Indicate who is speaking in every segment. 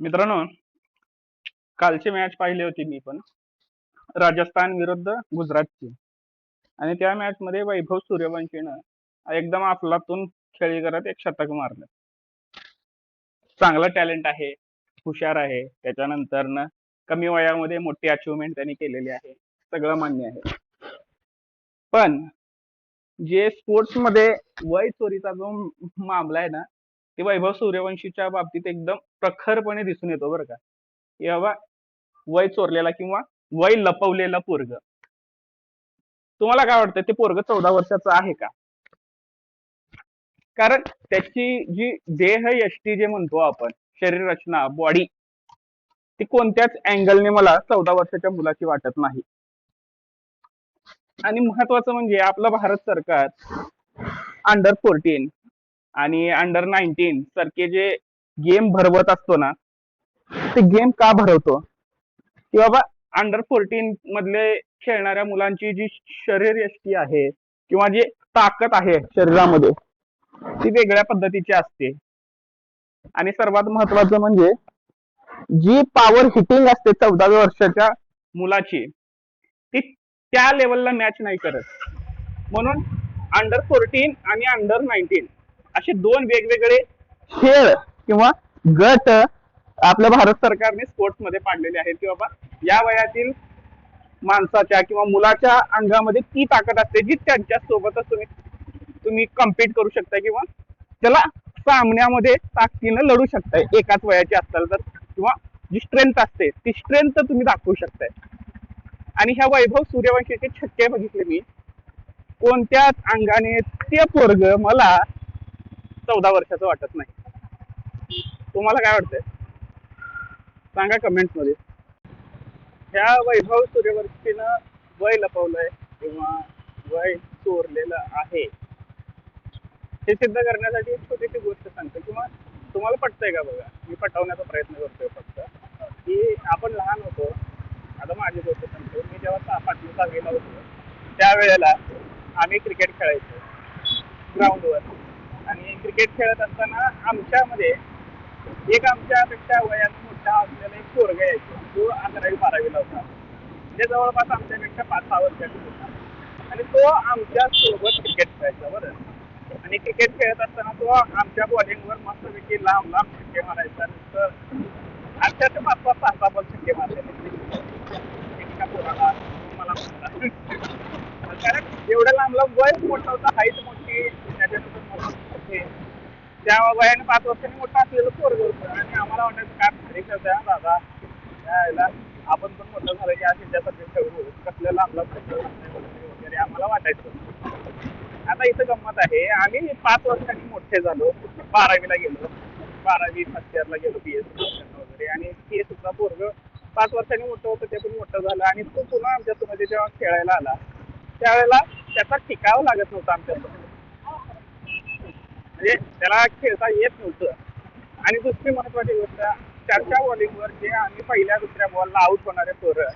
Speaker 1: मित्रांनो कालची मॅच पाहिली होती मी पण. राजस्थान विरुद्ध गुजरातची. आणि त्या मॅच मध्ये वैभव सूर्यवंशीनं एकदम आपलातून खेळी करत एक शतक मारलं. चांगलं टॅलेंट आहे हुशार आहे. त्याच्यानंतर न कमी वयामध्ये मोठी अचिव्हमेंट त्यांनी केलेली आहे. सगळं मान्य आहे. पण जे स्पोर्ट्समध्ये वय चोरीचा जो मामला आहे ना ते वैभव सूर्यवंशीच्या बाबतीत एकदम प्रखरपणे दिसून येतो बरं का. बाबा वय चोरलेला किंवा वय लपवलेला पोरग. तुम्हाला काय वाटतं ते पोरग चौदा वर्षाचं आहे का? कारण त्याची जी देह यष्टी जे म्हणतो आपण शरीर रचना बॉडी ती कोणत्याच अँगलने मला चौदा वर्षाच्या मुलाची वाटत नाही. आणि महत्वाचं म्हणजे आपलं भारत सरकार अंडर फोर्टीन आणि अंडर नाईन्टीन सारखे जे गेम भरवत असतो ना ते गेम का भरवतो? की बाबा अंडर फोर्टीन मधले खेळणाऱ्या मुलांची जी शरीर यष्टी आहे किंवा जी ताकद आहे शरीरामध्ये ती वेगळ्या पद्धतीची असते. आणि सर्वात महत्वाचं म्हणजे जी पॉवर हिटिंग असते चौदाव्या वर्षाच्या मुलाची ती त्या लेवलला मॅच नाही करत. म्हणून अंडर फोर्टीन आणि अंडर नाईन्टीन असे दोन वेगवेगळे खेळ किंवा गट आपल्या भारत सरकारने स्पोर्ट्समध्ये पाडलेले आहेत की बाबा या वयातील माणसाच्या किंवा मुलाच्या अंगामध्ये ती ताकद असते जी त्यांच्या सोबतच तुम्ही तुम्ही कम्पीट करू शकता किंवा त्याला सामन्यामध्ये ताकदीनं लढू शकताय एकाच वयाची असताल तर किंवा जी स्ट्रेंथ असते ती स्ट्रेंथ तुम्ही दाखवू शकताय. आणि ह्या वैभव सूर्यवंशीचे छक्के बघितले मी. कोणत्याच अंगाने ते पोरग मला चौदा वर्षाचं वाटत नाही. तुम्हाला काय वाटतंय? सांगा कमेंटमध्ये ह्या वैभव सूर्यवंशीनं वय लपवलंय किंवा वय चोरलेलं आहे. हे सिद्ध करण्यासाठी एक छोटीशी गोष्ट सांगतो. किंवा तुम्हाला पटतंय का बघा? मी पटवण्याचा प्रयत्न करतोय फक्त. की आपण लहान होतो. आता माझी गोष्ट सांगतो. मी जेव्हा सहा पाचवी सहावीला होतो त्यावेळेला आम्ही क्रिकेट खेळायचो. ग्राउंडवर आणि क्रिकेट खेळत असताना आमच्यामध्ये एक आमच्यापेक्षा वयाने मोठा असलेला एक पोरगा यायचो. तो अकरावी बारावीला होता. म्हणजे जवळपास आमच्यापेक्षा पाच सहा वर्षाचा होता. आणि तो आमच्यासोबत क्रिकेट खेळायचा बरं. आणि क्रिकेट खेळत असताना तो आमच्या बॉलिंगवर मस्तपैकी लांब लांब छक्के मारायचा. नुसतं अक्षरशः पाच पाच सहा सहा बॉल छक्के मारलेले एका पोराला मला म्हणतात. कारण एवढं लांब लांब वय मोठा होता हाईट मोठा त्या वयाने पाच वर्षांनी मोठं असलेलं पोरग होतं. आणि आम्हाला वाटायचं काय भारी खेळतोय हा दादा. यायला आपण पण मोठं झालं की असे त्यासाठी खेळू कसल्या लांब लांब वगैरे. आम्हाला वाटायचं. आता इथं गंमत आहे. आम्ही पाच वर्षांनी मोठे झालो. बारावीला गेलो. बारावी फर्स्ट इयरला गेलो बी एस वगैरे. आणि ते सुद्धा पोरग पाच वर्षांनी मोठं होतं ते पण मोठं झालं. आणि तो पुन्हा आमच्यासोबत जेव्हा खेळायला आला त्यावेळेला त्याचा टिकाव लागत नव्हता आमच्यासोबत. म्हणजे त्याला खेळता येत नव्हतं. आणि दुसरी महत्वाची गोष्ट त्याच्या बॉलिंगवर जे आम्ही पहिल्या दुसऱ्या बॉलला आउट होणारे पोरं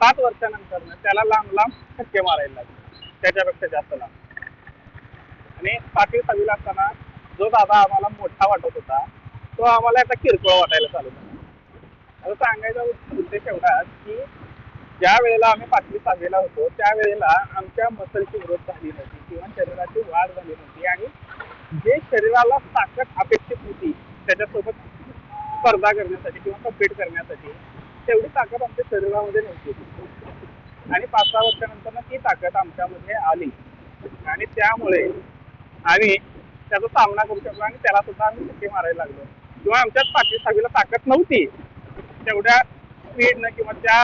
Speaker 1: सात वर्षानंतर त्याला लांब लांब छक्के मारायला लागले. त्याच्यापेक्षा जास्त लांब. आणि पाचवी सहावीला असताना जो दादा आम्हाला मोठा वाटत होता तो आम्हाला आता किरकोळ वाटायला चालू झाला आता सांगायचा उद्देश एवढाच की ज्या वेळेला आम्ही पाचवी सहावीला होतो त्यावेळेला आमच्या मसलची ग्रोथ झाली नव्हती किंवा शरीराची वाढ झाली नव्हती आणि जे शरीराला ताकद अपेक्षित होती त्याच्यासोबत स्पर्धा करण्यासाठी किंवा कम्पीट करण्यासाठी तेवढी ताकद आमच्या शरीरामध्ये नव्हती. आणि पाच सहा वर्षानंतर ती ताकद आमच्यामध्ये आली. आणि त्यामुळे आम्ही त्याचा सामना करू शकलो आणि त्याला सुद्धा आम्ही सुट्टी मारायला लागलो. किंवा आमच्यात पाचवी सहावीला ताकद नव्हती तेवढ्या स्पीडनं किंवा त्या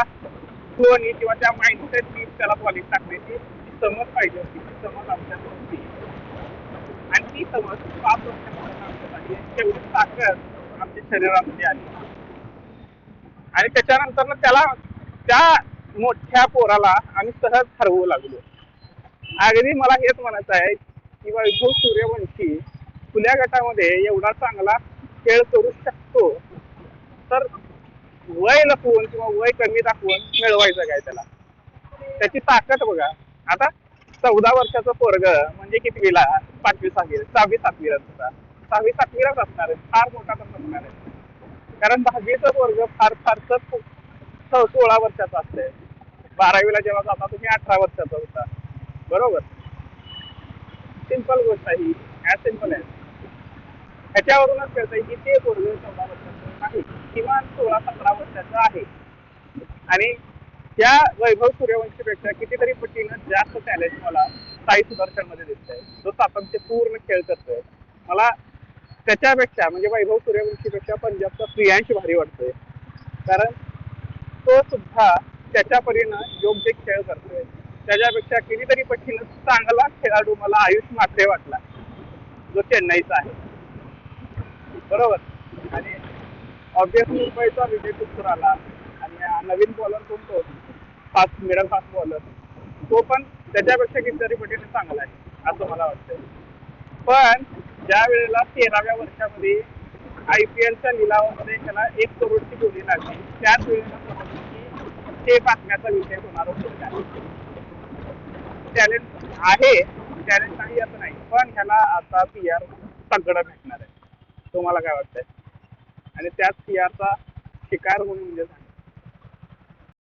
Speaker 1: फ्लोनी किंवा त्या माइंडसेटनी त्याला बॉलिंग टाकण्याची समज पाहिजे होती. ती समज आमच्या आणि ती समज पाच वर्षानंतर आणि तेवढी ताकद आमच्या शरीरामध्ये आली. आणि त्याच्यानंतर त्याला त्या मोठ्या पोराला आम्ही सहज हरवू लागलो. अगदी मला हेच म्हणायचं आहे की वैभव सूर्यवंशी खुल्या गटामध्ये एवढा चांगला खेळ करू शकतो तर वय लपवून किंवा वय कमी दाखवून मिळवायचं काय त्याला? त्याची ताकद बघा. आता चौदा वर्षाचं पोरग म्हणजे कितवीला? पाचवी सहावी सहावी सातवीला सुद्धा. सहावी सातवीलाच असणार आहे. फार मोठा पण असणार आहे. कारण दहावीचा पोरग फार फार सोळा वर्षाचा असतंय. बारावीला जेव्हा जाता तुम्ही अठरा वर्षाचा होता. बरोबर? सिंपल गोष्ट आहे ही. सिंपल आहे ह्याच्यावरूनच कळतंय की ते पोरग चौदा वर्षाचं नाही किमान सोळा सतरा वर्षाचं आहे. आणि त्या वैभव सूर्यवंशीपेक्षा कितीतरी पटीनं जास्त चॅलेंज मला साई सुदर्शनमध्ये दिसतंय. जो सातत्य पूर्ण खेळ करतोय. मला त्याच्यापेक्षा म्हणजे वैभव सूर्यवंशीपेक्षा पंजाबचा प्रियांश भारी वाटतोय. कारण तो सुद्धा त्याच्या परीनं योग्य खेळ करतोय. त्याच्यापेक्षा कितीतरी पटीनं चांगला खेळाडू मला आयुष मात्रे वाटला जो चेन्नईचा आहे. बरोबर? आणि ऑब्विसली मुंबईचा विजय कुस्कर आला आणि नवीन बॉलर कोण तो? फास्ट मिडल फास्ट बॉलर तो पण त्याच्यापेक्षा कितीतरी पटीने चांगला आहे असं मला वाटतं पण ज्या वेळेला तेराव्या वर्षामध्ये आय पी एलच्या लिलावामध्ये त्याला एक करोडची बोली लागली त्याच वेळेला समजलं की ते बातम्याचा विषय होणार होतो टॅलेंट आहे टॅलेंट नाही असं नाही पण ह्याला आता पी आर सगळं भेटणार आहे. तुम्हाला काय वाटतंय? आणि त्याच पी शिकार होऊन म्हणजे